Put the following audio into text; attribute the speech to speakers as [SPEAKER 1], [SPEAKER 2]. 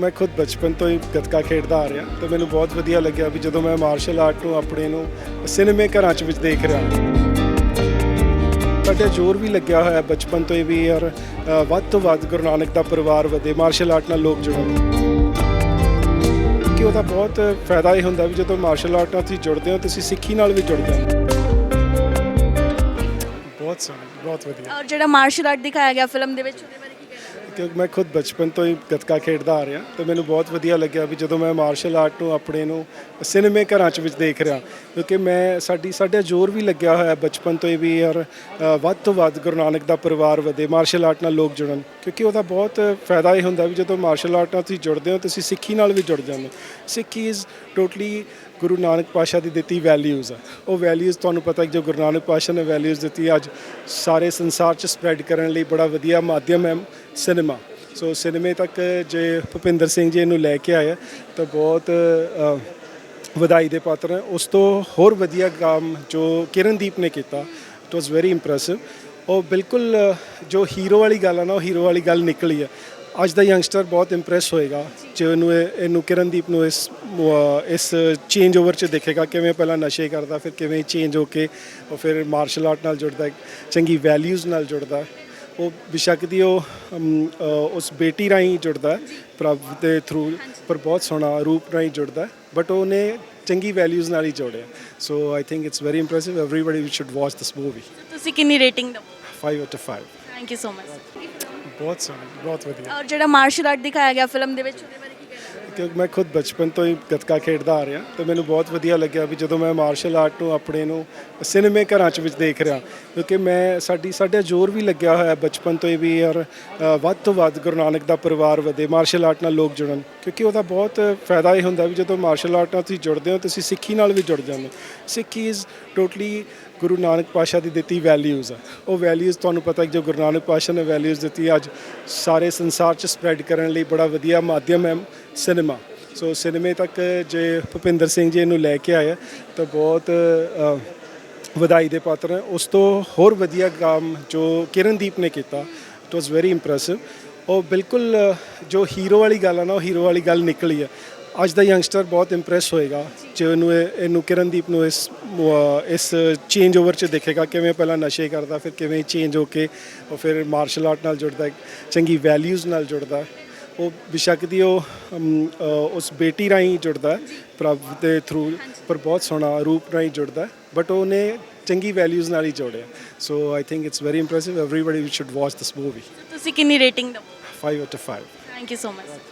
[SPEAKER 1] ਮੈਂ ਖੁਦ ਬਚਪਨ ਤੋਂ ਹੀ ਗੱਤਕਾ ਖੇਡਦਾ ਆ ਰਿਹਾ ਤੇ ਮੈਨੂੰ ਬਹੁਤ ਵਧੀਆ ਲੱਗਿਆ ਵੀ ਜਦੋਂ ਮੈਂ ਮਾਰਸ਼ਲ ਆਰਟ ਨੂੰ ਆਪਣੇ ਨੂੰ ਸਿਨੇਮੇ ਘਰਾਂ 'ਚ ਵਿੱਚ ਦੇਖ ਰਿਹਾ। ਸਾਡਾ ਜ਼ੋਰ ਵੀ ਲੱਗਿਆ ਹੋਇਆ ਬਚਪਨ ਤੋਂ ਹੀ ਵੀ ਯਾਰ ਵੱਧ ਤੋਂ ਵੱਧ ਗੁਰੂ ਨਾਨਕ ਦਾ ਪਰਿਵਾਰ ਵਧੇ ਮਾਰਸ਼ਲ ਆਰਟ ਨਾਲ ਲੋਕ ਜੁੜਨ ਕਿ ਉਹਦਾ ਬਹੁਤ ਫਾਇਦਾ ਇਹ ਹੁੰਦਾ ਵੀ ਜਦੋਂ ਮਾਰਸ਼ਲ ਆਰਟ ਨਾਲ ਤੁਸੀਂ ਜੁੜਦੇ ਹੋ, ਤੁਸੀਂ ਸਿੱਖੀ ਨਾਲ ਵੀ ਜੁੜਦੇ ਹੋ। ਬਹੁਤ ਸੋਹਣਾ, ਬਹੁਤ ਵਧੀਆ।
[SPEAKER 2] ਔਰ ਜਿਹੜਾ ਮਾਰਸ਼ਲ ਆਰਟ ਦਿਖਾਇਆ ਗਿਆ ਫਿਲਮ ਦੇ ਵਿੱਚ, ਉਹਦੇ ਬਾਰੇ
[SPEAKER 1] ਕਿਉਂਕਿ ਮੈਂ ਖੁਦ ਬਚਪਨ ਤੋਂ ਹੀ ਗੱਤਕਾ ਖੇਡਦਾ ਆ ਰਿਹਾ ਤੇ ਮੈਨੂੰ ਬਹੁਤ ਵਧੀਆ ਲੱਗਿਆ ਵੀ ਜਦੋਂ ਮੈਂ ਮਾਰਸ਼ਲ ਆਰਟ ਨੂੰ ਆਪਣੇ ਨੂੰ ਸਿਨੇਮੇ ਘਰਾਂ 'ਚ ਵਿੱਚ ਦੇਖ ਰਿਹਾ, ਕਿਉਂਕਿ ਮੈਂ ਸਾਡੀ, ਸਾਡਾ ਜ਼ੋਰ ਵੀ ਲੱਗਿਆ ਹੋਇਆ ਬਚਪਨ ਤੋਂ ਹੀ ਵੀ ਯਾਰ ਵੱਧ ਤੋਂ ਵੱਧ ਗੁਰੂ ਨਾਨਕ ਦਾ ਪਰਿਵਾਰ ਵਧੇ ਮਾਰਸ਼ਲ ਆਰਟ ਨਾਲ ਲੋਕ ਜੁੜਨ, ਕਿਉਂਕਿ ਉਹਦਾ ਬਹੁਤ ਫਾਇਦਾ ਇਹ ਹੁੰਦਾ ਵੀ ਜਦੋਂ ਮਾਰਸ਼ਲ ਆਰਟ ਨਾਲ ਤੁਸੀਂ ਜੁੜਦੇ ਹੋ ਤੁਸੀਂ ਸਿੱਖੀ ਨਾਲ ਵੀ ਜੁੜ ਜਾਂਦੇ ਹੋ। ਸਿੱਖੀ ਇਜ਼ ਟੋਟਲੀ ਗੁਰੂ ਨਾਨਕ ਪਾਸ਼ਾ ਦੀ ਦਿੱਤੀ ਵੈਲਿਊਜ਼ ਆ। ਉਹ ਵੈਲਿਊਜ਼ ਤੁਹਾਨੂੰ ਪਤਾ ਕਿ ਜੋ ਗੁਰੂ ਨਾਨਕ ਪਾਸ਼ਾ ਨੇ ਵੈਲਿਊਜ਼ ਦਿੱਤੀ ਅੱਜ ਸਾਰੇ ਸੰਸਾਰ 'ਚ ਸਪਰੈਡ ਕਰਨ ਲਈ ਬੜਾ ਵਧੀਆ ਮਾਧਿਅਮ ਹੈ ਸਿਨੇਮਾ ਸਿਨੇਮਾ ਸੋ ਸਿਨੇਮੇ ਤੱਕ ਜੇ ਭੁਪਿੰਦਰ ਸਿੰਘ ਜੀ ਇਹਨੂੰ ਲੈ ਕੇ ਆਏ ਤਾਂ ਬਹੁਤ ਵਧਾਈ ਦੇ ਪਾਤਰ ਹੈ। ਉਸ ਤੋਂ ਹੋਰ ਵਧੀਆ ਕੰਮ ਜੋ ਕਿਰਨਦੀਪ ਨੇ ਕੀਤਾ ਇਟ ਵਾਸ ਵੈਰੀ ਇੰਪ੍ਰੈਸਿਵ ਉਹ ਬਿਲਕੁਲ ਜੋ ਹੀਰੋ ਵਾਲੀ ਗੱਲ ਆ ਨਾ, ਉਹ ਹੀਰੋ ਵਾਲੀ ਗੱਲ ਨਿਕਲੀ ਹੈ ਅੱਜ ਦਾ ਯੰਗਸਟਰ ਬਹੁਤ ਇੰਪ੍ਰੈਸ ਹੋਏਗਾ, ਜੇ ਉਹਨੂੰ ਇਹ- ਇਹਨੂੰ ਕਿਰਨਦੀਪ ਨੂੰ ਇਸ ਇਸ ਚੇਂਜ ਓਵਰ ਚ ਦੇਖੇਗਾ, ਕਿਵੇਂ ਪਹਿਲਾਂ ਨਸ਼ੇ ਕਰਦਾ, ਫਿਰ ਕਿਵੇਂ ਚੇਂਜ ਹੋ ਕੇ ਉਹ ਫਿਰ ਮਾਰਸ਼ਲ ਆਰਟ ਨਾਲ ਜੁੜਦਾ, ਚੰਗੀ ਵੈਲਿਊਜ਼ ਨਾਲ ਜੁੜਦਾ। ਉਹ ਬਿਸ਼ੱਕ ਦੀ ਉਹ ਅਮ, ਅ, ਉਸ ਬੇਟੀ ਰਾਹੀਂ ਜੁੜਦਾ ਹੈ, ਪ੍ਰਭ ਦੇ ਥਰੂ ਪਰ ਬਹੁਤ ਸੋਹਣਾ ਰੂਪ ਰਾਹੀਂ ਜੁੜਦਾ ਬਟ ਉਹਨੇ ਚੰਗੀ ਵੈਲਿਊਜ਼ ਨਾਲ ਹੀ ਜੋੜਿਆ। So I think it's very impressive everybody should watch this movie
[SPEAKER 2] ਤੁਸੀਂ ਕਿੰਨੀ ਰੇਟਿੰਗ ਦਿਓ?
[SPEAKER 1] 5 out of 5
[SPEAKER 2] thank you so much
[SPEAKER 1] ਬਹੁਤ ਸੋਹਣਾ ਬਹੁਤ ਵਧੀਆ।
[SPEAKER 2] ਔਰ ਜਿਹੜਾ ਮਾਰਸ਼ਲ ਆਰਟ ਦਿਖਾਇਆ ਗਿਆ ਫਿਲਮ ਦੇ ਵਿੱਚ ਉਹਦੇ ਬਾਰੇ
[SPEAKER 1] ਕਿਉਂਕਿ ਮੈਂ ਖੁਦ ਬਚਪਨ ਤੋਂ ਹੀ ਗੱਤਕਾ ਖੇਡਦਾ ਆ ਰਿਹਾ ਤੇ ਮੈਨੂੰ ਬਹੁਤ ਵਧੀਆ ਲੱਗਿਆ ਵੀ ਜਦੋਂ ਮੈਂ ਮਾਰਸ਼ਲ ਆਰਟ ਨੂੰ ਆਪਣੇ ਨੂੰ ਸਿਨੇਮੇ ਘਰਾਂ 'ਚ ਵਿੱਚ ਦੇਖ ਰਿਹਾ, ਕਿਉਂਕਿ ਮੈਂ ਸਾਡੀ, ਸਾਡਾ ਜ਼ੋਰ ਵੀ ਲੱਗਿਆ ਹੋਇਆ ਬਚਪਨ ਤੋਂ ਹੀ ਵੀ ਯਾਰ ਵੱਧ ਤੋਂ ਵੱਧ ਗੁਰੂ ਨਾਨਕ ਦਾ ਪਰਿਵਾਰ ਵਧੇ ਮਾਰਸ਼ਲ ਆਰਟ ਨਾਲ ਲੋਕ ਜੁੜਨ, ਕਿਉਂਕਿ ਉਹਦਾ ਬਹੁਤ ਫਾਇਦਾ ਇਹ ਹੁੰਦਾ ਵੀ ਜਦੋਂ ਮਾਰਸ਼ਲ ਆਰਟ ਨਾਲ ਤੁਸੀਂ ਜੁੜਦੇ ਹੋ ਤੁਸੀਂ ਸਿੱਖੀ ਨਾਲ ਵੀ ਜੁੜ ਜਾਂਦੇ ਹੋ। ਸਿੱਖੀ ਇਜ਼ ਟੋਟਲੀ ਗੁਰੂ ਨਾਨਕ ਪਾਸ਼ਾ ਦੀ ਦਿੱਤੀ ਵੈਲਿਊਜ਼ ਆ। ਉਹ ਵੈਲਿਊਜ਼ ਤੁਹਾਨੂੰ ਪਤਾ ਕਿ ਜੋ ਗੁਰੂ ਨਾਨਕ ਪਾਸ਼ਾ ਨੇ ਵੈਲਿਊਜ਼ ਦਿੱਤੀ ਅੱਜ ਸਾਰੇ ਸੰਸਾਰ 'ਚ ਸਪਰੈਡ ਕਰਨ ਲਈ ਬੜਾ ਵਧੀਆ ਮਾਧਿਅਮ ਹੈ। ਸਿਨੇਮਾ ਸੋ ਸਿਨੇਮੇ ਤੱਕ ਜੇ ਭੁਪਿੰਦਰ ਸਿੰਘ ਜੀ ਇਹਨੂੰ ਲੈ ਕੇ ਆਏ ਤਾਂ ਬਹੁਤ ਵਧਾਈ ਦੇ ਪਾਤਰ ਹੈ। ਉਸ ਤੋਂ ਹੋਰ ਵਧੀਆ ਕੰਮ ਜੋ ਕਿਰਨਦੀਪ ਨੇ ਕੀਤਾ ਇਟ ਵਾਸ ਵੈਰੀ ਇੰਪ੍ਰੈਸਿਵ ਉਹ ਬਿਲਕੁਲ ਜੋ ਹੀਰੋ ਵਾਲੀ ਗੱਲ ਆ ਨਾ, ਉਹ ਹੀਰੋ ਵਾਲੀ ਗੱਲ ਨਿਕਲੀ ਹੈ ਅੱਜ ਦਾ ਯੰਗਸਟਰ ਬਹੁਤ ਇੰਪ੍ਰੈਸ ਹੋਏਗਾ, ਜੇ ਉਹਨੂੰ ਇਹਨੂੰ ਕਿਰਨਦੀਪ ਨੂੰ ਇਸ ਇਸ ਚੇਂਜ ਓਵਰ ਚ ਦੇਖੇਗਾ, ਕਿਵੇਂ ਪਹਿਲਾਂ ਨਸ਼ੇ ਕਰਦਾ, ਫਿਰ ਕਿਵੇਂ ਚੇਂਜ ਹੋ ਕੇ ਉਹ ਫਿਰ ਮਾਰਸ਼ਲ ਆਰਟ ਨਾਲ ਜੁੜਦਾ, ਚੰਗੀ ਵੈਲਿਊਜ਼ ਨਾਲ ਜੁੜਦਾ। ਉਹ ਬਿਸ਼ੱਕ ਦੀ ਉਹ ਅਮ, ਅ, ਉਸ ਬੇਟੀ ਰਾਹੀਂ ਜੁੜਦਾ ਹੈ, ਪ੍ਰਭ ਦੇ ਥਰੂ ਪਰ ਬਹੁਤ ਸੋਹਣਾ ਰੂਪ ਰਾਹੀਂ ਜੁੜਦਾ ਬਟ ਉਹਨੇ ਚੰਗੀ ਵੈਲਿਊਜ਼ ਨਾਲ ਹੀ ਜੋੜਿਆ। So I think it's very impressive everybody should watch this movie
[SPEAKER 2] ਤੁਸੀਂ ਕਿੰਨੀ ਰੇਟਿੰਗ ਦਿਓ?
[SPEAKER 1] 5 out of 5
[SPEAKER 2] thank you so much